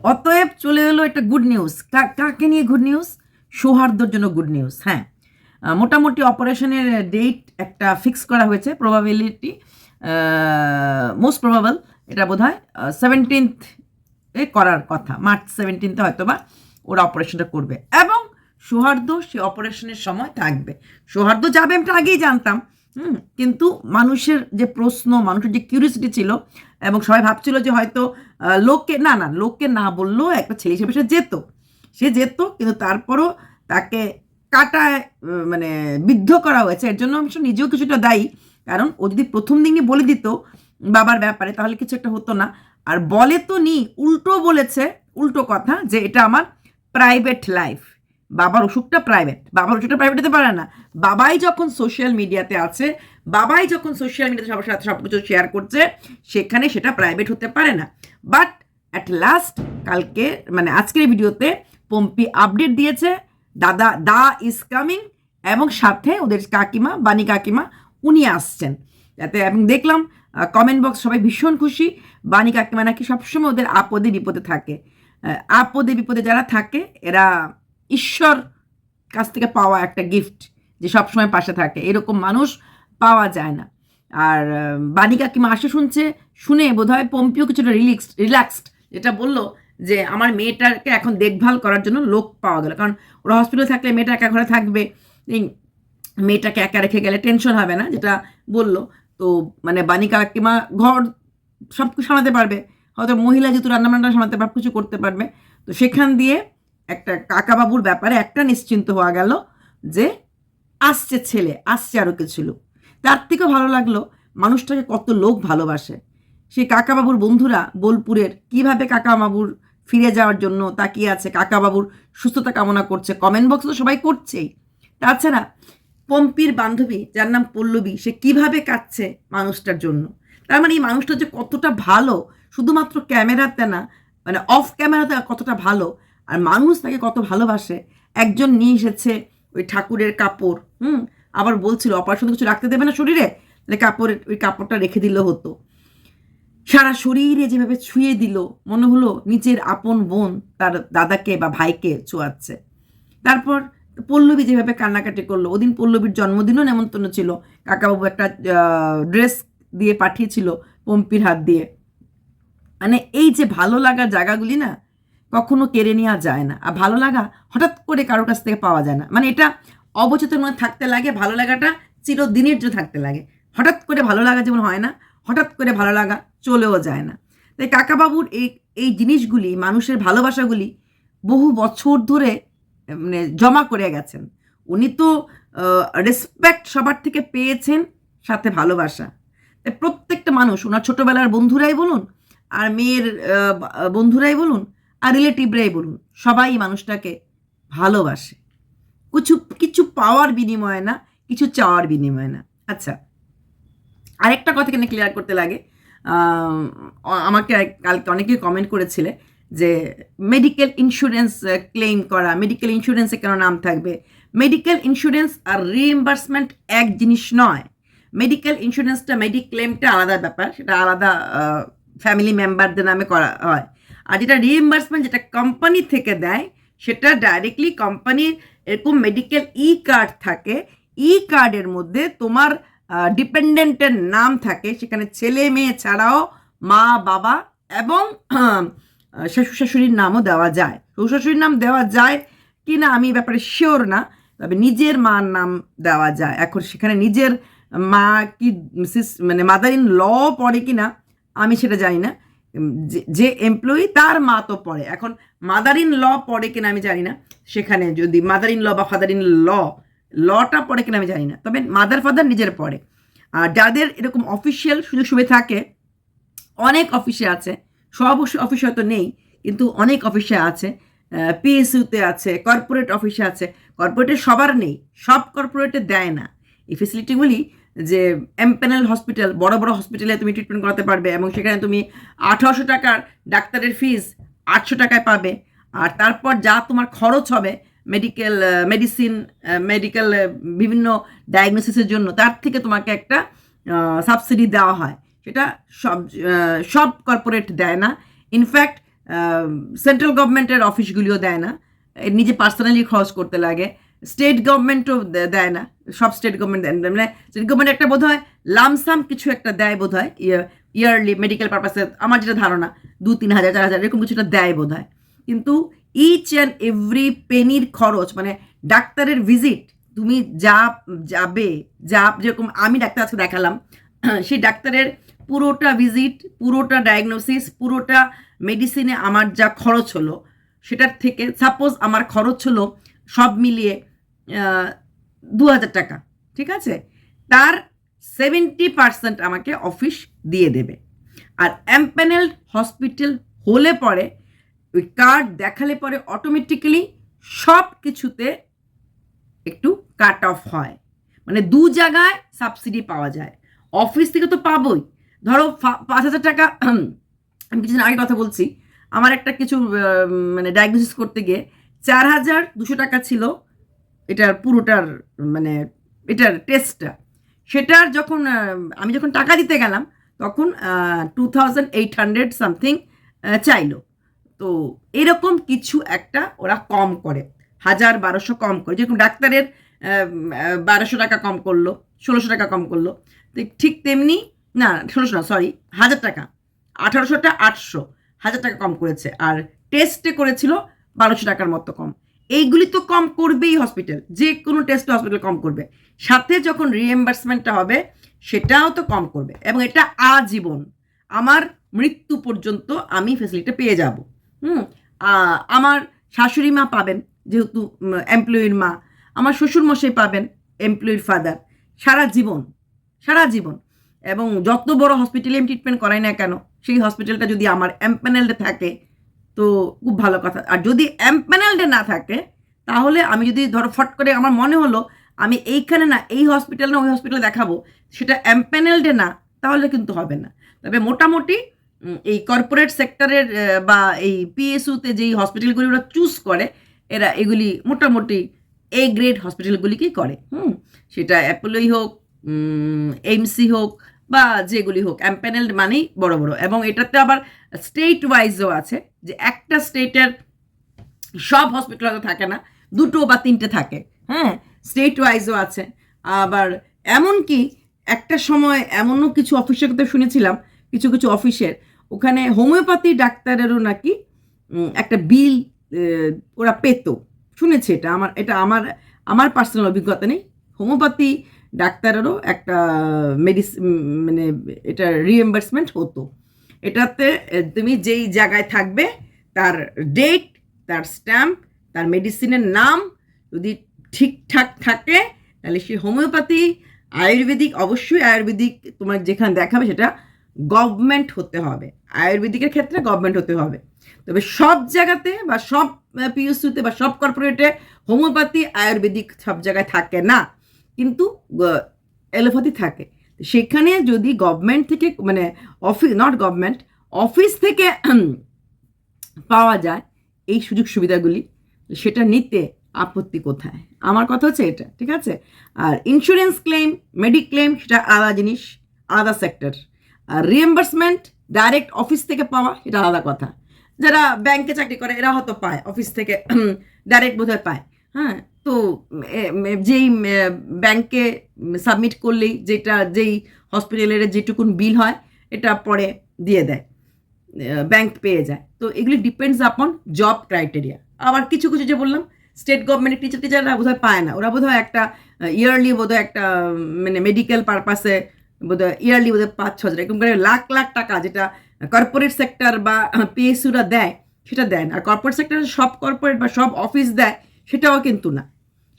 অতএব চলে এলো একটা গুড নিউজ কাকে নিয়ে গুড নিউজ সৌহার্দ্যর জন্য গুড নিউজ হ্যাঁ। মোটামুটি অপারেশনের ডেট একটা ফিক্স করা হয়েছে প্রবাবিলিটি মোস্ট প্রবাবল এটা বোধ হয় সেভেন্টিন্থ এ করার কথা। মার্চ সেভেন্টিনতে হয়তো বা ওরা অপারেশনটা করবে। এবং সৌহার্দ্য সে অপারেশনের সময় থাকবে। সৌহার্দ্য যাবে আমি আগেই জানতাম। হুম, কিন্তু মানুষের যে প্রশ্ন, মানুষের যে কিউরিয়াসিটি ছিল এবং সবাই ভাবছিল যে হয়তো লোককে, না না, লোককে না বললেও একটা ছেলে হিসেবে সে যেত। সে যেত, কিন্তু তারপরও তাকে কাটায় মানে বিদ্ধ করা হয়েছে। এর জন্য আমি নিজেও কিছুটা দায়ী। কারণ ও যদি প্রথম দিনই বলে দিত বাবার ব্যাপারে, তাহলে কিছু একটা হতো না। আর বলে তো নি, উল্টো বলেছে, উল্টো কথা যে এটা আমার প্রাইভেট লাইফ বাবার অসুখটা প্রাইভেট বাবার অসুখটা প্রাইভেট হতে পারে না। বাবাই যখন সোশ্যাল মিডিয়াতে আছে, বাবাই যখন সোশ্যাল মিডিয়াতে সবার সাথে সব কিছু শেয়ার করছে, সেখানে সেটা প্রাইভেট হতে পারে না। বাট অ্যাট লাস্ট কালকে মানে আজকের ভিডিওতে পম্পি আপডেট দিয়েছে, দাদা দা ইজ কামিং এবং সাথে ওদের কাকিমা বাণী কাকিমা, উনি আসছেন। যাতে এবং দেখলাম কমেন্ট বক্স সবাই ভীষণ খুশি। বাণী কাকিমা নাকি সবসময় ওদের আপদে বিপদে থাকে। আপদে বিপদে যারা থাকে, এরা ঈশ্বর কাছ থেকে পাওয়া একটা গিফট যে সবসময় পাশে থাকে। এরকম মানুষ পাওয়া যায় না। আর বাণী কাকিমা আসে শুনছে, শুনে বোধহয় পম্পিও কিছুটা রিলিক্স রিল্যাক্সড যেটা বলল যে আমার মেয়েটাকে এখন দেখভাল করার জন্য লোক পাওয়া গেল। কারণ ওরা হসপিটালে থাকলে মেয়েটা একা ঘরে থাকবে। মেয়েটাকে একা রেখে গেলে টেনশন হবে না, যেটা বলল। তো মানে বাণী কাকিমা ঘর সব কিছু সামলাতে পারবে। হয়তো মহিলা যেহেতু রান্নাবান্না সামলাতে পারবে কিছু করতে পারবে। তো সেখান দিয়ে একটা কাকাবাবুর ব্যাপারে একটা নিশ্চিন্ত হওয়া গেল যে আসছে ছেলে, আসছে আরও কিছু লোক। তার থেকেও ভালো লাগল মানুষটাকে কত লোক ভালোবাসে। সেই কাকাবাবুর বন্ধুরা বোলপুরের কীভাবে কাকাবাবুর ফিরে যাওয়ার জন্য তাকিয়ে আছে, কাকাবাবুর সুস্থতা কামনা করছে কমেন্ট বক্স তো সবাই করছেই। তাছাড়া পম্পির বান্ধবী, যার নাম পল্লবী, সে কীভাবে কাচ্ছে মানুষটার জন্য। তার মানে এই মানুষটা যে কতটা ভালো, শুধুমাত্র ক্যামেরাতে না মানে অফ ক্যামেরাতে কতটা ভালো আর মানুষ তাকে কত ভালোবাসে। একজন নিয়ে এসেছে ওই ঠাকুরের কাপড়, হুম? আবার বলছিল, অপারেশন কিছু রাখতে দেবে না শরীরে? তাহলে কাপড়ের, ওই কাপড়টা রেখে দিলে হতো। সারা শরীরে যেভাবে ছুঁয়ে দিল, মনে হলো নিজের আপন বোন তার দাদাকে বা ভাইকে ছোঁয়াচ্ছে তারপর পল্লবী যেভাবে কান্নাকাটি করল, ওদিন পল্লবীর জন্মদিনও নেমন্তন্ন ছিল। কাকাবাবু একটা ড্রেস দিয়ে পাঠিয়েছিল পম্পির হাত দিয়ে। মানে এই যে ভালো লাগার জায়গাগুলি না কখনো কেড়ে নেওয়া যায় না। আর ভালো লাগা হঠাৎ করে কারোর কাছ থেকে পাওয়া যায় না। মানে এটা অবচেতন মনে থাকতে লাগে, ভালো লাগাটা চিরদিনের জন্য থাকতে লাগে। হঠাৎ করে ভালো লাগা যেমন হয় না, হঠাৎ করে ভালো লাগা চলেও যায় না। তাই কাকাবাবুর এই এই জিনিসগুলি, মানুষের ভালোবাসাগুলি বহু বছর ধরে মানে জমা করে গেছেন। উনি তো রেসপেক্ট সবার থেকে পেয়েছেন সাথে ভালোবাসা। তাই প্রত্যেকটা মানুষ, ওনার ছোটোবেলার বন্ধুরাই বলুন, আর মেয়ের বন্ধুরাই বলুন আর রিলেটিভরাই বলুন, সবাই মানুষটাকে ভালোবাসে। কিছু কিছু পাওয়ার বিনিময়ে না, কিছু চাওয়ার বিনিময়ে না। আচ্ছা আরেকটা কথা এখানে ক্লিয়ার করতে লাগে। আমাকে কালকে অনেকেই কমেন্ট করেছিলে যে মেডিকেল ইন্স্যুরেন্স ক্লেম করা মেডিকেল ইন্স্যুরেন্সে কেন নাম থাকবে? মেডিকেল ইন্স্যুরেন্স আর রিএম্বার্সমেন্ট এক জিনিস নয়। মেডিকেল ইন্স্যুরেন্সটা মেডিক্লেমটা আলাদা ব্যাপার, সেটা আলাদা ফ্যামিলি মেম্বারদের নামে করা হয়। আর যেটা রিএম্বার্সমেন্ট যেটা কোম্পানি থেকে দেয়, সেটা ডাইরেক্টলি কোম্পানির এরকম মেডিকেল ই কার্ড থাকে। ই কার্ডের মধ্যে তোমার ডিপেন্ডেন্টের নাম থাকে। সেখানে ছেলে মেয়ে ছাড়াও মা, বাবা এবং শ্বশুর শাশুড়ির নামও দেওয়া যায়। শ্বশুর শাশুড়ির নাম দেওয়া যায় কি না আমি ব্যাপারে শিওর না, তবে নিজের মার নাম দেওয়া যায়। এখন সেখানে নিজের মা কি মানে মাদার ইন ল পড়ে কি না আমি সেটা জানি না। যে- এমপ্লয়ি তার মা তো পড়ে। এখন মাদার ইন ল পড়ে কিনা আমি জানি না। সেখানে যদি মাদার ইন ল বা ফাদার ইন ল লটা পড়ে কিনা আমি জানি না। তবে মাদার ফাদার নিজের পড়ে। আর যাদের এরকম অফিসিয়াল সুযোগ সুবিধা থাকে, অনেক অফিসে আছে, সব অফিসে হয়তো নেই, কিন্তু অনেক অফিসে আছে পিএসইউতে আছে কর্পোরেট অফিসে আছে কর্পোরেটে সবার নেই, সব কর্পোরেটে দেয় না। এই ফেসিলিটিগুলি যে এমপ্যানেল হসপিটাল বড় বড় হসপিটালে তুমি ট্রিটমেন্ট করাতে পারবে এবং সেখানে তুমি আঠারোশো টাকার ডাক্তারের ফিস আটশো টাকায় পাবে। আর তারপর যা তোমার খরচ হবে মেডিকেল মেডিসিন মেডিকেল বিভিন্ন ডায়াগনোসিসের জন্য, তার থেকে তোমাকে একটা সাবসিডি দেওয়া হয়। সেটা সব সব কর্পোরেট দেয় না। ইনফ্যাক্ট সেন্ট্রাল গভর্নমেন্টের অফিসগুলিও দেয় না। নিজে পার্সোনালি খরচ করতে লাগে। স্টেট গভর্নমেন্টও দেয় না। সব স্টেট গভর্নমেন্ট দেয় মানে স্টেট গভর্নমেন্ট একটা বোধ হয় লামসাম কিছু একটা দেয় বোধ হয় ইয়ারলি মেডিকেল পারপাসে আমার যেটা ধারণা, দু, তিন হাজার, চার হাজার, এরকম কিছুটা দেয় বোধ হয় কিন্তু ইচ অ্যান্ড এভরি পেনির খরচ মানে ডাক্তারের ভিজিট তুমি যা যাবে, যা যেরকম আমি ডাক্তার আজকে দেখালাম, সেই ডাক্তারের পুরোটা ভিজিট পুরোটা ডায়াগনোসিস পুরোটা মেডিসিনে আমার যা খরচ হলো, সেটার থেকে সাপোজ আমার খরচ হলো সব মিলিয়ে দু হাজার টাকা, ঠিক আছে? তার সেভেন্টি পার্সেন্ট আমাকে অফিস দিয়ে দেবে। আর এমপ্যানেল হসপিটাল হলে পরে, ওই কার্ড দেখালে পরে অটোমেটিক্যালি সব কিছুতে একটু কাট অফ হয়। মানে দু জায়গায় সাবসিডি পাওয়া যায়। অফিস থেকে তো পাবোই। ধরো পাঁচ হাজার টাকা আমি কিছুদিন আগে কথা বলছি। আমার একটা কিছু মানে ডায়াগনোসিস করতে গিয়ে চার হাজার দুশো টাকা ছিল এটার পুরোটার মানে এটার টেস্টটা সেটার যখন আমি যখন টাকা দিতে গেলাম, তখন two thousand eight hundred something চাইলো। তো এরকম কিছু একটা ওরা কম করে। হাজার বারোশো কম করে। যেরকম ডাক্তারের বারোশো টাকা কম করল, ষোলোশো টাকা কম করল, ঠিক তেমনি, না, ষোলোশো না সরি হাজার টাকা। আঠারোশোটা আটশো হাজার টাকা কম করেছে। আর টেস্টে করেছিল বারোশো টাকার মতো কম। এইগুলি তো কম করবেই হসপিটাল যে কোনো টেস্টে হসপিটাল কম করবে। সাথে যখন রিএম্বার্সমেন্টটা হবে, সেটাও তো কম করবে। এবং এটা আজীবন, আমার মৃত্যু পর্যন্ত আমি ফেসিলিটি পেয়ে যাব। হুম? আমার শাশুড়ি মা পাবেন, যেহেতু এমপ্লয়ির মা। আমার শ্বশুর মশাই পাবেন এমপ্লয়ির ফাদার সারা জীবন সারা জীবন। এবং যত বড় হসপিটালে আমি ট্রিটমেন্ট করাই না কেন, সেই হসপিটালটা যদি আমার এমপ্যানেলডে থাকে তো খুব ভালো কথা। আর যদি এমপ্যানেলডে না থাকে, তাহলে আমি যদি ধরো ফট করে আমার মনে হলো আমি এইখানে না, এই হসপিটাল না, ওই হসপিটালে দেখাবো, সেটা এমপ্যানেলডে না, তাহলে কিন্তু হবে না। তবে মোটামুটি এই কর্পোরেট সেক্টরের বা এই পিএসইউতে যেই হসপিটালগুলি ওরা চুজ করে, এরা এগুলি মোটামুটি এ গ্রেড হসপিটালগুলিকেই করে। হুম, সেটা অ্যাপোলোই হোক এইমসি হোক বা যেগুলি হোক অ্যাম্প্যানেল মানেই বড় বড়। এবং এটাতে আবার স্টেট ওয়াইজও আছে যে একটা স্টেটের সব হসপিটাল থাকে না, দুটো বা তিনটে থাকে। হ্যাঁ স্টেট ওয়াইজও আছে। আবার এমনকি একটা সময় এমনও কিছু অফিসের কথা শুনেছিলাম, কিছু কিছু অফিসের ওখানে হোমিওপ্যাথি ডাক্তারেরও নাকি একটা বিল ওরা পেত। শুনেছি এটা। আমার এটা আমার আমার পার্সোনাল অভিজ্ঞতা নেই। হোমিওপ্যাথি ডাক্তারেরও একটা মেডিসিন মানে এটা রিএম্বার্সমেন্ট হতো। এটাতে তুমি যেই জায়গায় থাকবে, তার ডেট তার স্ট্যাম্প তার মেডিসিনের নাম যদি ঠিকঠাক থাকে, তাহলে সেই হোমিওপ্যাথি আয়ুর্বেদিক, অবশ্যই আয়ুর্বেদিক তোমার যেখানে দেখাবে সেটা গভর্নমেন্ট হতে হবে। আয়ুর্বেদিকের ক্ষেত্রে গভর্নমেন্ট হতে হবে। তবে সব জায়গাতে বা সব পিএসইউতে বা সব কর্পোরেটে হোমিওপ্যাথি আয়ুর্বেদিক সব জায়গায় থাকে না। কিন্তু এলোপ্যাথি থাকে। সেখানে যদি গভর্নমেন্ট থেকে মানে অফিস নট গভর্নমেন্ট অফিস থেকে পাওয়া যায় এই সুযোগ সুবিধাগুলি, সেটা নিতে আপত্তি কোথায়? আমার কথা হচ্ছে এটা, ঠিক আছে? আর ইন্স্যুরেন্স ক্লেম মেডিক্লেম সেটা আলাদা জিনিস, আলাদা সেক্টর আর রিএম্বার্সমেন্ট ডাইরেক্ট অফিস থেকে পাওয়া এটা আলাদা কথা। যারা ব্যাংকে চাকরি করে, এরা হয়তো পায় অফিস থেকে ডাইরেক্ট বোধহয় পায়। হ্যাঁ? তো যেই ব্যাংকে সাবমিট করলেই যেটা, যেই হসপিটালের যেটুকুন বিল হয়, এটা পরে দিয়ে দেয়। ব্যাংক পেয়ে যায়। তো এগুলি ডিপেন্ডস আপন জব ক্রাইটেরিয়া আবার কিছু কিছু যে বললাম স্টেট গভর্নমেন্টের টিচার টিচাররা বোধহয় পায় না, ওরা বোধহয় একটা ইয়ারলি বোধহয় একটা মানে মেডিকেল পারপাসে বোধহয় ইয়ারলি বোধহয় পাঁচ, ছ হাজার, এরকম করে লাখ লাখ টাকা যেটা কর্পোরেট সেক্টর বা পিএসইউরা দেয়, সেটা দেয় না। আর কর্পোরেট সেক্টরে সব কর্পোরেট বা সব অফিস দেয় সেটাও কিন্তু না।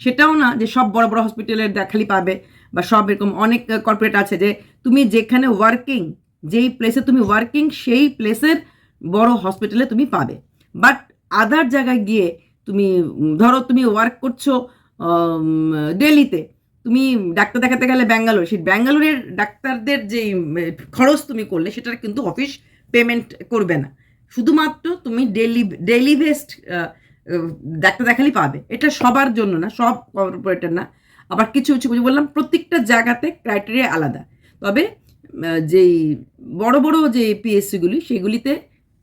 সেটাও না যে সব বড় বড় হসপিটালের দেখালি পাবে বা সব এরকম অনেক কর্পোরেট আছে যে তুমি যেখানে ওয়ার্কিং যেই প্লেসে তুমি ওয়ার্কিং সেই প্লেসের বড় হসপিটালে তুমি পাবে। বাট আদার জায়গায় গিয়ে তুমি, ধরো তুমি ওয়ার্ক করছ দিল্লিতে, তুমি ডাক্তার দেখাতে গেলে ব্যাঙ্গালোর, সেই ব্যাঙ্গালোরের ডাক্তারদের যে খরচ তুমি করলে সেটার কিন্তু অফিস পেমেন্ট করবে না। শুধুমাত্র তুমি ডেলি ডেলি বেসড ডাক্তার দেখালেই পাবে। এটা সবার জন্য না, সব কর্পোরেটের না। আবার কিছু কিছু বললাম, প্রত্যেকটা জায়গাতে ক্রাইটেরিয়া আলাদা। তবে যেই বড় বড় যে পিএসসিগুলি সেগুলিতে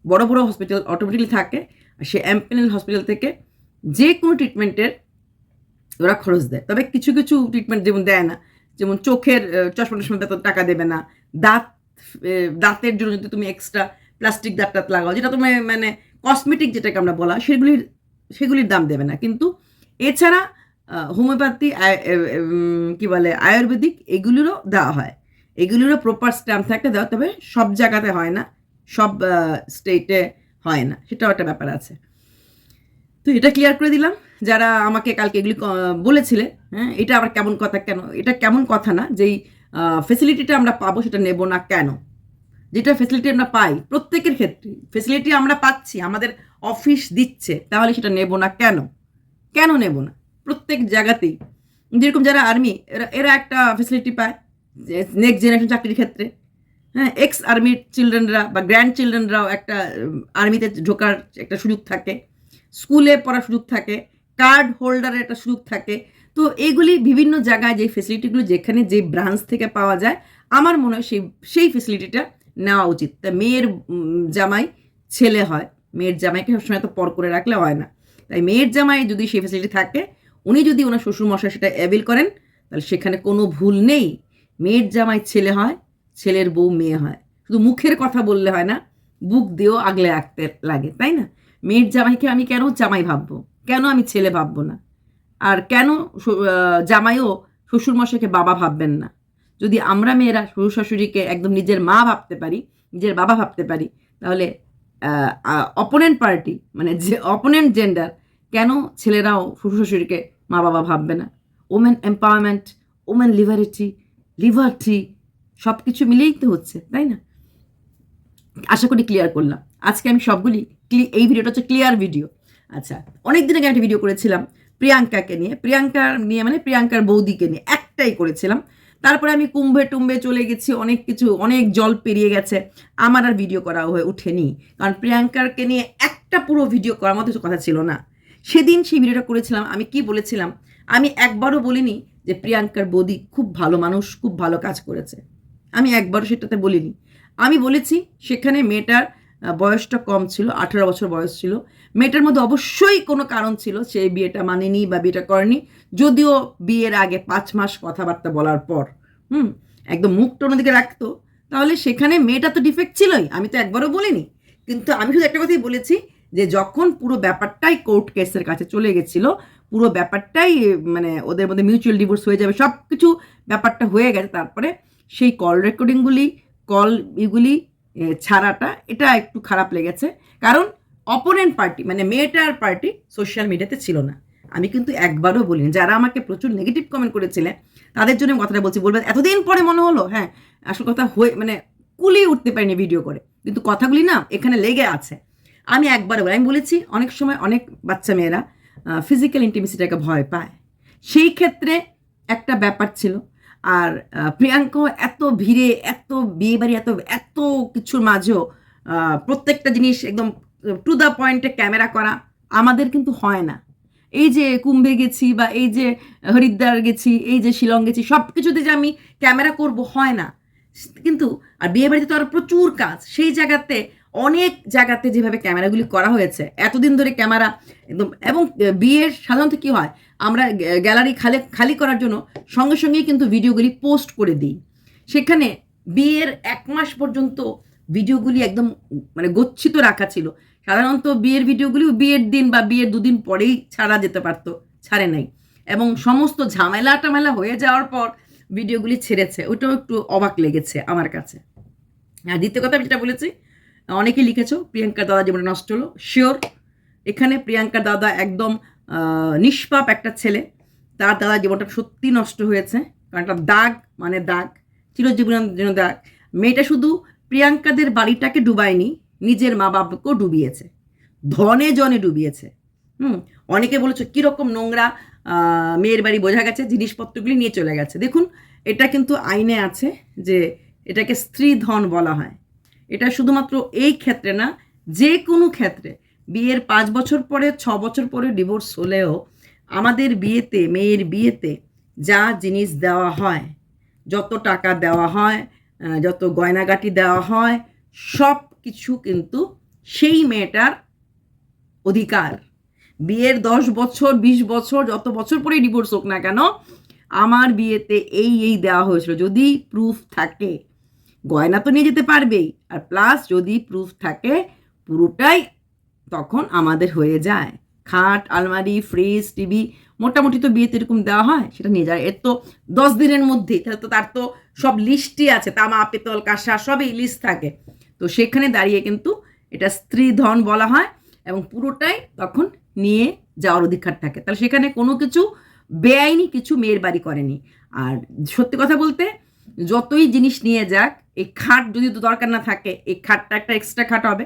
বড় বড় হসপিটাল অটোমেটিকলি থাকে। সে এমপেনেল হসপিটাল থেকে যে কোনো ট্রিটমেন্টের ওরা খরচ দেয়। তবে কিছু কিছু ট্রিটমেন্ট যেমন দেয় না, যেমন চোখের চশমা টশমা তো টাকা দেবে না। দাঁত দাঁতের জন্য যদি তুমি এক্সট্রা প্লাস্টিক দাঁত টাত লাগাও, যেটা তুমি মানে কসমেটিক যেটাকে আমরা বলা সেগুলির সেগুলির দাম দেবে না। কিন্তু এছাড়া হোমিওপ্যাথি কি বলে, আয়ুর্বেদিক এগুলিরও দেওয়া হয়। এগুলিরও প্রপার স্ট্যাম্প থাকতে দেওয়া তবে সব জায়গাতে হয় না, সব স্টেটে হয় না। সেটাও একটা ব্যাপার আছে। তো এটা ক্লিয়ার করে দিলাম। যারা আমাকে কালকে এগুলি বলেছিলে হ্যাঁ এটা আবার কেমন কথা কেন এটা কেমন কথা না, যেই ফেসিলিটিটা আমরা পাবো সেটা নেব না কেন? যেটা ফেসিলিটি আমরা পাই, প্রত্যেকের ক্ষেত্রে। ফেসিলিটি আমরা পাচ্ছি, আমাদের অফিস দিচ্ছে, তাহলে সেটা নেব না কেন? কেন নেব না? প্রত্যেক জায়গাতেই। যেরকম যারা আর্মি এরা এরা একটা ফেসিলিটি পায় নেক্সট জেনারেশন চাকরির ক্ষেত্রে। হ্যাঁ এক্স আর্মির চিলড্রেনরা বা গ্র্যান্ড চিলড্রেনরাও একটা আর্মিতে ঢোকার একটা সুযোগ থাকে। স্কুলে পড়ার সুযোগ থাকে কার্ড হোল্ডারের একটা সুযোগ থাকে। তো এইগুলি বিভিন্ন জায়গায় যে ফেসিলিটিগুলো যেখানে যে ব্রাঞ্চ থেকে পাওয়া যায়, আমার মনে হয় সেই সেই ফেসিলিটিটা নেওয়া উচিত। তা মেয়ের জামাই ছেলে হয়। মেয়ের জামাইকে সবসময় তো পর করে রাখলে হয় না। তাই মেয়ের জামাই যদি সেই ফেসিলিটি থাকে, উনি যদি ওনার শ্বশুরমশাই সেটা অ্যাভেল করেন, তাহলে সেখানে কোনো ভুল নেই। মেয়ের জামাই ছেলে হয়, ছেলের বউ মেয়ে হয়। শুধু মুখের কথা বললে হয় না, বুক দিয়েও আগলে রাখতে লাগে, তাই না? মেয়ের জামাইকে আমি কেন জামাই ভাববো? কেন আমি ছেলে ভাববো না? আর কেন জামাইও শ্বশুরমশাইকে বাবা ভাববেন না? যদি আমরা মেয়েরা শ্বশুর শাশুড়িকে একদম নিজের মা ভাবতে পারি, নিজের বাবা ভাবতে পারি, তাহলে অপোনেন্ট পার্টি মানে যে অপোনেন্ট জেন্ডার কেন ছেলেরাও শ্বশুর শাশুড়িকে মা বাবা ভাববে না? ওমেন এম্পাওয়ারমেন্ট ওমেন লিভারিটি লিবার্টি সব কিছু মিলেই তো হচ্ছে, তাই না? আশা করি ক্লিয়ার করলাম। আজকে আমি সবগুলি এই ভিডিওটা হচ্ছে ক্লিয়ার ভিডিও আচ্ছা অনেক দিন আগে একটা ভিডিও করেছিলাম, প্রিয়াঙ্কাকে নিয়ে। প্রিয়াঙ্কার নিয়ে মানে প্রিয়াঙ্কার বৌদিকে নিয়ে, একটাই করেছিলাম। তারপরে আমি কুম্ভে টুম্বে চলে গেছি, অনেক কিছু, অনেক জল পেরিয়ে গেছে। আমার আর ভিডিও করা হয়ে ওঠেনি। কারণ প্রিয়াঙ্কারকে নিয়ে একটা পুরো ভিডিও করার মতো কথা ছিল না। সেদিন সেই ভিডিওটা করেছিলাম, আমি কি বলেছিলাম? আমি একবারও বলিনি যে প্রিয়াঙ্কার বৌদি খুব ভালো মানুষ, খুব ভালো কাজ করেছে। আমি একবারও সেটাতে বলিনি। আমি বলেছি, সেখানে মেয়েটার বয়সটা কম ছিল আঠেরো বছর বয়স ছিল। মেয়েটার মধ্যে অবশ্যই কোনো কারণ ছিল সে বিয়েটা মানেনি বা বিয়েটা করেনি। যদিও বিয়ের আগে পাঁচ মাস কথাবার্তা বলার পর হুম একদম মুখটা অন্যদিকে রাখতো তাহলে সেখানে মেয়েটা তো ডিফেক্ট ছিলই আমি তো একবারও বলিনি। কিন্তু আমি শুধু একটা কথাই বলেছি যে যখন পুরো ব্যাপারটাই কোর্ট কেসের কাছে চলে গেছিল পুরো ব্যাপারটাই মানে ওদের মধ্যে মিউচুয়াল ডিভোর্স হয়ে যাবে সব কিছু ব্যাপারটা হয়ে গেছে। তারপরে সেই কল রেকর্ডিংগুলি কল এগুলি এ, ছাড়াটা, এটা একটু খারাপ লেগেছে। কারণ অপোনেন্ট পার্টি মানে মেয়েটার পার্টি সোশ্যাল মিডিয়াতে ছিল না। আমি কিন্তু একবারও বলিনি। যারা আমাকে প্রচুর নেগেটিভ কমেন্ট করেছিলেন তাদের জন্য কথাটা বলছি। বলবেন এতদিন পরে মনে হলো? হ্যাঁ আসল কথা হয়ে মানে কুলিয়ে উঠতে পারিনি ভিডিও করে। কিন্তু কথাগুলি না এখানে লেগে আছে। আমি একবারও বলি, আমি বলেছি, অনেক সময় অনেক বাচ্চা মেয়েরা ফিজিক্যাল ইন্টিমেসিটাকে ভয় পায়। সেই ক্ষেত্রে একটা ব্যাপার ছিল আর প্রিয়াঙ্কাও এত ভিড়ে, এত বিয়ে বাড়ি এত এত কিছুর মাঝেও প্রত্যেকটা জিনিস একদম টু দ্য পয়েন্টে ক্যামেরা করা আমাদের কিন্তু হয় না। এই যে কুম্ভে গেছি বা এই যে হরিদ্বার গেছি, এই যে শিলং গেছি সব কিছুতে যে আমি ক্যামেরা করব হয় না। কিন্তু, আর বিয়ে বাড়িতে তো আর প্রচুর কাজ। সেই জায়গাতে অনেক জায়গাতে যেভাবে ক্যামেরাগুলি করা হয়েছে, এতদিন ধরে ক্যামেরা একদম, এবং বিয়ের সাধারণত কি হয়, আমরা গ্যালারি খালি খালি করার জন্য সঙ্গে সঙ্গেই কিন্তু ভিডিওগুলি পোস্ট করে দিই। সেখানে বিয়ের এক মাস পর্যন্ত ভিডিওগুলি একদম মানে গচ্ছিত রাখা ছিল। সাধারণত বিয়ের ভিডিওগুলি বিয়ের দিন বা বিয়ের দুদিন পরেই ছাড়া যেতে পারতো, ছাড়ে নাই। এবং সমস্ত ঝামেলা টামেলা হয়ে যাওয়ার পর ভিডিওগুলি ছেড়েছে। ওইটাও একটু অবাক লেগেছে আমার কাছে। আর দ্বিতীয় কথা আমি যেটা বলেছি অনেকেই লিখেছো, প্রিয়াঙ্কার দাদা জীবনে নষ্ট হলো শিওর এখানে প্রিয়াঙ্কার দাদা একদম নিষ্পাপ একটা ছেলে। তার দাদা জীবনটা সত্যি নষ্ট হয়েছে, কারণ একটা দাগ মানে দাগ, চিরজীবনের জন্য দাগ। মেয়েটা শুধু প্রিয়াঙ্কাদের বাড়িটাকে ডুবায়নি, নিজের মা বাবাকেও ডুবিয়েছে। ধনে জনে ডুবিয়েছে। হুম, অনেকে বলেছে, কীরকম নোংরা মেয়ের বাড়ি বোঝা গেছে, জিনিসপত্রগুলি নিয়ে চলে গেছে। দেখুন, এটা কিন্তু আইনে আছে যে এটাকে স্ত্রী ধন বলা হয়। এটা শুধুমাত্র এই ক্ষেত্রে না, যে কোনো ক্ষেত্রে। বিয়ের পাঁচ বছর পরে, ছ বছর পরে ডিভোর্স হলেও আমাদের বিয়েতে, মেয়ের বিয়েতে যা জিনিস দেওয়া হয়, যত টাকা দেওয়া হয় যত গয়নাগাটি দেওয়া হয়, সব কিছু কিন্তু সেই মেয়েটার অধিকার। বিয়ের দশ বছর, বিশ বছর, যত বছর পরে ডিভোর্স হোক না কেন, আমার বিয়েতে এই এই দেওয়া হয়েছিল। যদি প্রুফ থাকে গয়না তো নিয়ে যেতে পারবেই। আর প্লাস যদি প্রুফ থাকে, পুরোটাই তখন আমাদের হয়ে যায়। খাট, আলমারি ফ্রিজ টিভি মোটামুটি তো বিয়েতে এরকম দেওয়া হয়, সেটা নিয়ে যায়। এর তো দশ দিনের মধ্যে তাহলে তো তার তো সব লিস্টই আছে, তামা, পেতল, কাঁসা, সবই লিস্ট থাকে। তো সেখানে দাঁড়িয়ে কিন্তু এটা স্ত্রী ধন বলা হয় এবং পুরোটাই তখন নিয়ে যাওয়ার অধিকার থাকে। তাহলে সেখানে কোনো কিছু বেআইনি, কিছু মেয়ের বাড়ি করেনি। আর সত্যি কথা বলতে, যতই জিনিস নিয়ে যাক এই খাট যদি দরকার না থাকে, এই খাটটা একটা এক্সট্রা খাট হবে।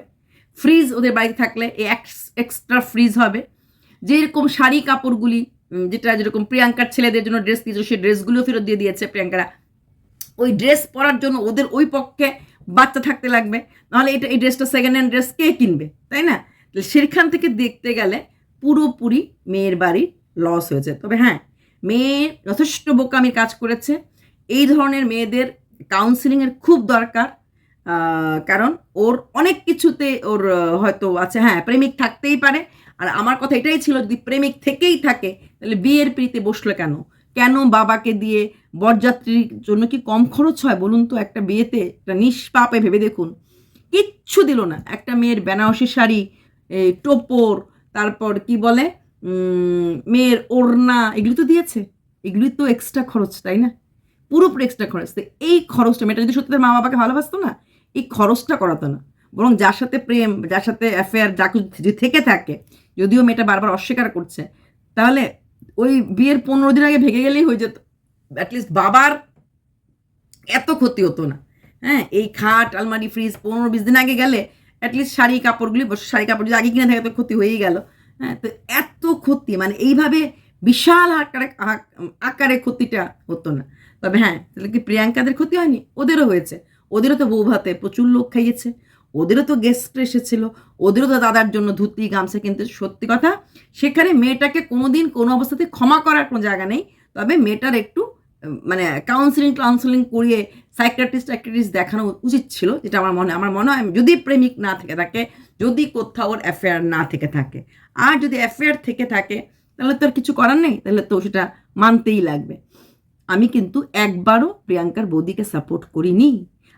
ফ্রিজ ওদের বাড়িতে থাকলে এই এক্সট্রা ফ্রিজ হবে। যেরকম শাড়ি কাপড়গুলি যেটা যেরকম প্রিয়াঙ্কার ছেলেদের জন্য ড্রেস দিয়েছিল, সেই ড্রেসগুলিও ফেরত দিয়ে দিয়েছে প্রিয়াঙ্কারা। ওই ড্রেস পরার জন্য ওদের ওই পক্ষে বাচ্চা থাকতে লাগবে। নাহলে এটা, এই ড্রেসটা সেকেন্ড হ্যান্ড ড্রেস কে কিনবে, তাই না? সেখান থেকে দেখতে গেলে পুরোপুরি মেয়ের বাড়ির লস হয়েছে। তবে হ্যাঁ মেয়ে যথেষ্ট বোকামি কাজ করেছে। এই ধরনের মেয়েদের কাউন্সিলিংয়ের খুব দরকার কারণ ওর অনেক কিছুতে ওর হয়তো আছে হ্যাঁ প্রেমিক থাকতেই পারে। আর আমার কথা এটাই ছিল, যদি প্রেমিক থেকেই থাকে, তাহলে বিয়ের পিড়িতে বসল কেন? কেন বাবাকে দিয়ে বরযাত্রীর জন্য কি কম খরচ হয়? বলুন তো, একটা বিয়েতে একটা নিষ্পাপে ভেবে দেখুন। কিচ্ছু দিল না। একটা মেয়ের বেনারসি শাড়ি টোপর, তারপর কি বলে মেয়ের ওড়না, এগুলি তো দিয়েছে। এগুলি তো এক্সট্রা খরচ, তাই না? পুরোপুরি এক্সট্রা খরচ তো এই খরচটা, মেয়েটা যদি সত্যি তার মা বাবাকে ভালোবাসতো না, এই খরচটা করাতো না। বরং যার সাথে প্রেম, যার সাথে অ্যাফেয়ার যা যদি থেকে থাকে, যদিও মেয়েটা বারবার অস্বীকার করছে, তাহলে ওই বিয়ের পনেরো দিন আগে ভেঙে গেলেই হয়ে যেত। অ্যাটলিস্ট বাবার এত ক্ষতি হতো না। হ্যাঁ এই খাট, আলমারি ফ্রিজ পনেরো বিশ দিন আগে গেলে অ্যাটলিস্ট শাড়ি, কাপড়গুলি, শাড়ি, কাপড় যদি আগে কিনে থাকে তো ক্ষতি হয়েই গেল। হ্যাঁ তো এত ক্ষতি মানে এইভাবে বিশাল আকারে আকারে ক্ষতিটা হতো না। তবে হ্যাঁ তাহলে কি প্রিয়াঙ্কাদের ক্ষতি হয়নি? ওদেরও হয়েছে। ওদেরও তো বউ ভাতে প্রচুর লোক খাইয়েছে। ওদেরও তো গেস্ট এসেছিল। ওদেরও তো দাদার জন্য ধুতি, গামছা কিন্তু। সত্যি কথা, সেখানে মেয়েটাকে কোনোদিন কোনো অবস্থাতে ক্ষমা করার কোনো জায়গা নেই। তবে মেয়েটার একটু মানে কাউন্সিলিং কাউন্সিলিং করিয়ে সাইক্রেটিস্ট অ্যাক্টিভিস্ট দেখানো উচিত ছিল, যেটা আমার মনে আমার মনে হয় যদি প্রেমিক না থেকে থাকে, যদি কোথাও ওর অ্যাফেয়ার না থেকে থাকে। আর যদি অ্যাফেয়ার থেকে থাকে, তাহলে তো আর কিছু করার নেই। তাহলে তো সেটা মানতেই লাগবে। আমি কিন্তু একবারও প্রিয়াঙ্কার বৌদিকে সাপোর্ট করিনি।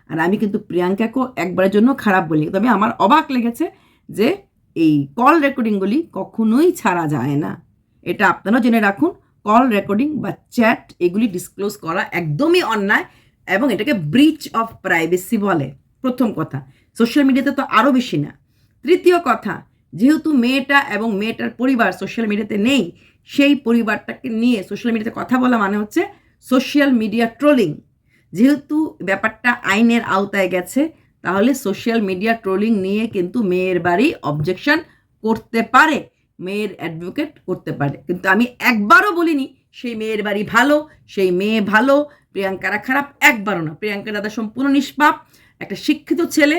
আর আমি কিন্তু প্রিয়াঙ্কাকেও একবারের জন্য খারাপ বলি তবে আমার অবাক লেগেছে যে এই কল রেকর্ডিংগুলি কখনোই ছাড়া যায় না। এটা আপনারাও জেনে রাখুন কল রেকর্ডিং বা চ্যাট এগুলি ডিসক্লোজ করা একদমই অন্যায় এবং এটাকে ব্রিচ অফ প্রাইভেসি বলে। প্রথম কথা সোশ্যাল মিডিয়াতে তো আরও বেশি না। তৃতীয় কথা, যেহেতু মেয়েটা এবং মেয়েটার পরিবার সোশ্যাল মিডিয়াতে নেই, সেই পরিবারটাকে নিয়ে সোশ্যাল মিডিয়াতে কথা বলা মানে হচ্ছে সোশ্যাল মিডিয়া ট্রোলিং যেহেতু ব্যাপারটা আইনের আওতায় গেছে, তাহলে সোশ্যাল মিডিয়া ট্রোলিং নিয়ে কিন্তু মেয়ের বাড়ি অবজেকশন করতে পারে, মেয়ের অ্যাডভোকেট করতে পারে। কিন্তু আমি একবারও বলিনি সেই মেয়ের বাড়ি ভালো, সেই মেয়ে ভালো, প্রিয়াঙ্কারা খারাপ, একবারও না। প্রিয়াঙ্কা দাদা সম্পূর্ণ নিষ্পাপ, একটা শিক্ষিত ছেলে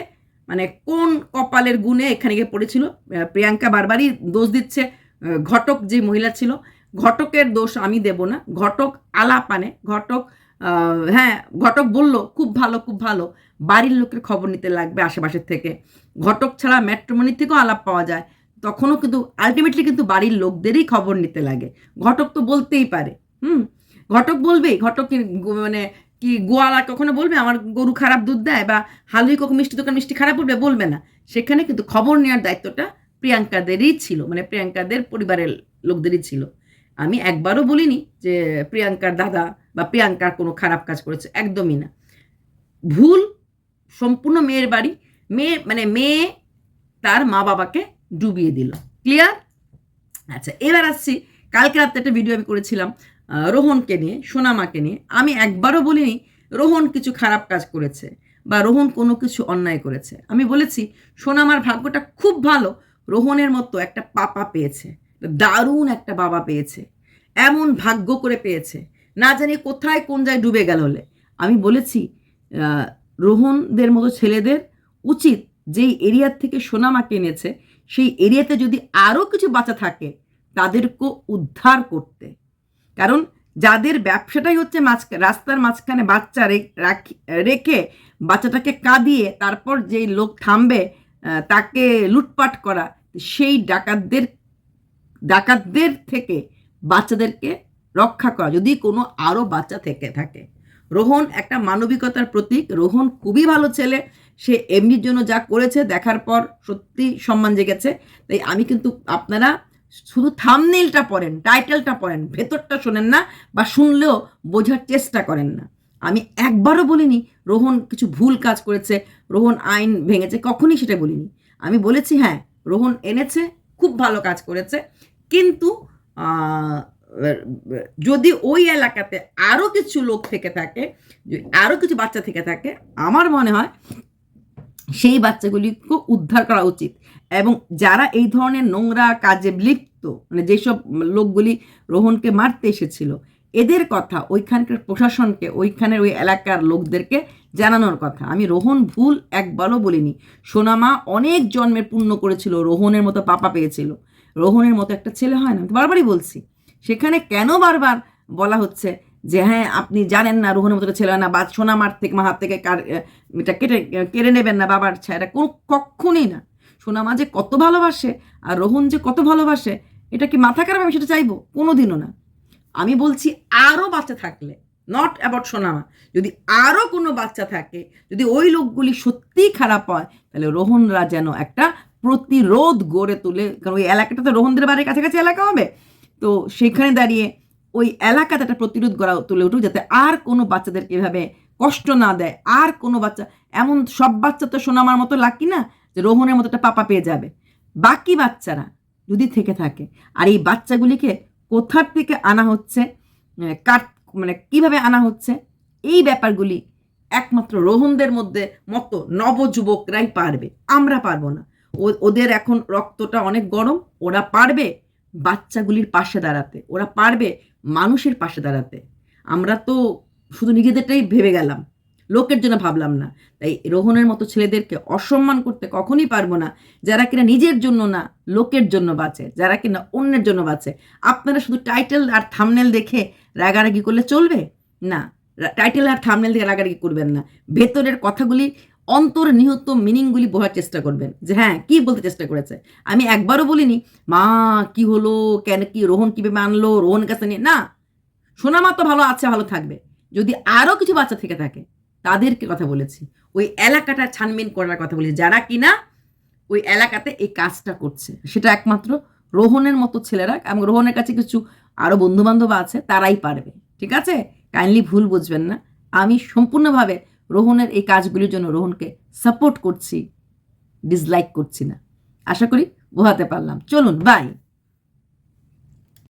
মানে কোন কপালের গুণে এখানে গিয়ে পড়েছিল? প্রিয়াঙ্কা বারবারই দোষ দিচ্ছে ঘটক যে মহিলা ছিল ঘটকের দোষ আমি দেব না। ঘটক আলাপানে, ঘটক হ্যাঁ ঘটক বলল, খুব ভালো খুব ভালো। বাড়ির লোকের খবর নিতে লাগবে আশেপাশের থেকে। ঘটক ছাড়া ম্যাট্রোমনি থেকেও আলাপ পাওয়া যায়। তখনও কিন্তু আলটিমেটলি কিন্তু বাড়ির লোকদেরই খবর নিতে লাগে। ঘটক তো বলতেই পারে, হুম? ঘটক বলবেই, ঘটক মানে কি গোয়ালা কখনো বলবে, আমার গরু খারাপ দুধ দেয় বা হালুই কখন মিষ্টি দোকান মিষ্টি খারাপ বলবে বলবে না। সেখানে কিন্তু খবর নেওয়ার দায়িত্বটা প্রিয়াঙ্কাদেরই ছিল মানে প্রিয়াঙ্কাদের পরিবারের লোকদেরই ছিল। আমি একবারও বলিনি যে প্রিয়াঙ্কার দাদা বা প্রিয়াঙ্কার কোনো খারাপ কাজ করেছে, একদমই না। ভুল, সম্পূর্ণ মেয়ের বাড়ি, মেয়ে মানে মেয়ে তার মা বাবাকে ডুবিয়ে দিল। ক্লিয়ার? আচ্ছা এবার আসছি, কালকে রাত্রে একটা ভিডিও আমি করেছিলাম রোহনকে নিয়ে, সোনামাকে নিয়ে। আমি একবারও বলিনি, রোহন কিছু খারাপ কাজ করেছে বা রোহন কোনো কিছু অন্যায় করেছে। আমি বলেছি, সোনামার ভাগ্যটা খুব ভালো, রোহনের মতো একটা পাপা পেয়েছে। দারুণ একটা বাবা পেয়েছে। এমন ভাগ্য করে পেয়েছে। না জানি কোথায় কোন জায়গায় ডুবে গেল হলে। আমি বলেছি রোহনদের মতো ছেলেদের উচিত যেই এরিয়ার থেকে সোনামাকে এনেছে, সেই এরিয়াতে যদি আরও কিছু বাচ্চা থাকে তাদেরকে উদ্ধার করতে। কারণ যাদের ব্যবসাটাই হচ্ছে মাঝ রাস্তার মাঝখানে বাচ্চা রেখে বাচ্চাটাকে কাঁদিয়ে তারপর যেই লোক থামবে তাকে লুটপাট করা, সেই ডাকাতদের ডাকাতদের থেকে বাচ্চাদেরকে রক্ষা করা। যদি কোনো আরও বাচ্চা থেকে থাকে, রোহন একটা মানবিকতার প্রতীক। রোহন খুবই ভালো ছেলে। সে এমনির জন্য যা করেছে দেখার পর সত্যি সম্মান জেগেছে। তাই আমি কিন্তু আপনারা শুধু থামনেলটা পড়েন টাইটেলটা পড়েন, ভেতরটা শোনেন না বা শুনলেও বোঝার চেষ্টা করেন না। আমি একবারও বলিনি রোহন কিছু ভুল কাজ করেছে, রোহন আইন ভেঙেছে, কখনই সেটা বলিনি। আমি বলেছি হ্যাঁ রোহন এনেছে, খুব ভালো কাজ করেছে। কিন্তু যদি ওই এলাকাতে আরও কিছু লোক থেকে থাকে আরও কিছু বাচ্চা থেকে থাকে, আমার মনে হয় সেই বাচ্চাগুলিকে উদ্ধার করা উচিত। এবং যারা এই ধরনের নোংরা কাজে লিপ্ত মানে যেসব লোকগুলি রোহনকে মারতে এসেছিল, এদের কথা ওইখানকার প্রশাসনকে, ওইখানের ওই এলাকার লোকদেরকে জানানোর কথা। আমি রোহন ভুল একবারও বলিনি। সোনামা অনেক জন্মের পূর্ণ করেছিল, রোহনের মতো পাপা পেয়েছিল। রোহনের মতো একটা ছেলে হয় না বারবারই বলছি। সেখানে কেন বারবার বলা হচ্ছে যে হ্যাঁ আপনি জানেন না রোহনের মতো ছেলে হয় না বা সোনামার থেকে মা হাত থেকে কার এটা কেটে, কেড়ে নেবেন না বাবার ছায়া কোনো কক্ষণই না। সোনামা যে কত ভালোবাসে আর রোহন যে কত ভালোবাসে, এটা কি মাথা খারাপ? আমি সেটা চাইব? কোনো দিনও না। আমি বলছি আরও বাচ্চা থাকলে নট অ্যাবাউট সোনামা, যদি আরও কোনো বাচ্চা থাকে, যদি ওই লোকগুলি সত্যিই খারাপ হয়, তাহলে রোহনরা যেন একটা প্রতিরোধ গড়ে তুলে কারণ ওই এলাকাটা তো রোহনদের বাড়ির কাছাকাছি এলাকা হবে। তো সেখানে দাঁড়িয়ে ওই এলাকাতে একটা প্রতিরোধ গড়া তুলে উঠুক যাতে আর কোনো বাচ্চাদেরকে এভাবে কষ্ট না দেয় আর কোনো বাচ্চা এমন সব বাচ্চা তো সোনামার মতো লাকি না যে রোহনের মতো একটা পাপা পেয়ে যাবে। বাকি বাচ্চারা যদি থেকে থাকে আর এই বাচ্চাগুলিকে কোথার থেকে আনা হচ্ছে আহ, কার মানে কীভাবে আনা হচ্ছে এই ব্যাপারগুলি একমাত্র রোহনদের মধ্যে মতো নবযুবকরাই পারবে। আমরা পারব না। ওদের এখন রক্তটা অনেক গরম, ওরা পারবে বাচ্চাগুলির পাশে দাঁড়াতে, ওরা পারবে মানুষের পাশে দাঁড়াতে। আমরা তো শুধু নিজেদেরটাই ভেবে গেলাম, লোকের জন্য ভাবলাম না। তাই রোহনের মতো ছেলেদেরকে অসম্মান করতে কখনই পারব না, যারা কিনা নিজের জন্য না, লোকের জন্য বাঁচে, যারা কিনা অন্যের জন্য বাঁচে। আপনারা শুধু টাইটেল আর থামনেল দেখে রাগারাগি করলে চলবে? না টাইটেল আর থামনেল দিয়ে রাগারাগি করবেন না। ভেতরের কথাগুলি অন্তর নিহত মিনিংগুলি বোঝার চেষ্টা করবেন যে হ্যাঁ কি বলতে চেষ্টা করেছে? আমি একবারও বলিনি, মা, কি হলো? কেন, কি, রোহন কীভাবে আনলো রোহন কাছে নিয়ে না। সোনামা তো ভালো আছে, ভালো থাকবে। যদি আরও কিছু বাচ্চা থেকে থাকে, তাদেরকে কথা বলেছি। ওই এলাকাটা ছানবিন করার কথা বলেছি। যারা কিনা ওই এলাকাতে এই কাজটা করছে। সেটা একমাত্র রোহনের মতো ছেলেরা এবং রোহনের কাছে কিছু আরও বন্ধুবান্ধব আছে, তারাই পারবে। ঠিক আছে? কাইন্ডলি ভুল বুঝবেন না। আমি সম্পূর্ণভাবে রোহনের এই কাজগুলির জন্য রোহনকে সাপোর্ট করছি ডিসলাইক করছি না। আশা করি বোঝাতে পারলাম। চলুন বাই